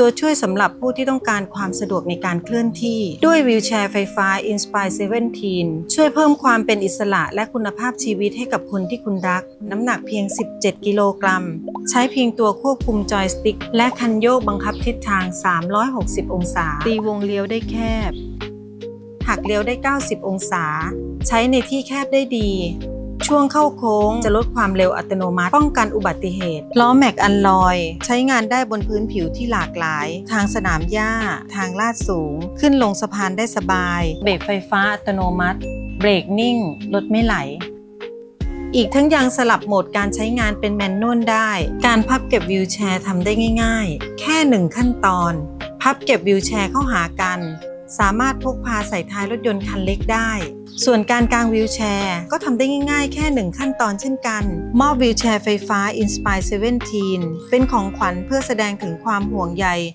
ตัวช่วยสำหรับผู้ที่ต้องการความสะดวกในการเคลื่อนที่ ด้วยวิวแชร์ไฟฟ้า Inspire 17 ช่วยเพิ่มความเป็นอิสระและคุณภาพชีวิตให้กับคนที่คุณรัก น้ำหนักเพียง 17 กิโลกรัม ใช้เพียงตัวควบคุมจอยสติ๊ก และคันโยกบังคับทิศทาง 360 องศา ตีวงเลี้ยวได้แคบ หักเลี้ยวได้ 90 องศา ใช้ในที่แคบได้ดี ช่วงเข้าโค้งจะลดความเร็วอัตโนมัติ ป้องกันอุบัติเหตุ ล้อแม็กอันลอย ใช้งานได้บนพื้นผิวที่หลากหลาย ทางสนามหญ้า ทางลาดสูง ขึ้นลงสะพานได้สบาย เบรกไฟฟ้าอัตโนมัติ เบรกนิ่ง รถไม่ไหลอีกทั้งยังสลับโหมดการใช้งานเป็นแมนนวลได้ การพับเก็บวิวแชร์ทำได้ง่าย ๆ แค่หนึ่งขั้นตอน พับเก็บวิวแชร์เข้าหากัน สามารถพกพาใส่ท้ายรถยนต์คันเล็กได้ ส่วนการกางวิวแชร์ ก็ทำได้ง่ายๆ แค่หนึ่งขั้นตอนเช่นกัน มอบวิวแชร์ไฟฟ้า Inspire 17 เป็นของขวัญเพื่อแสดงถึงความห่วงใย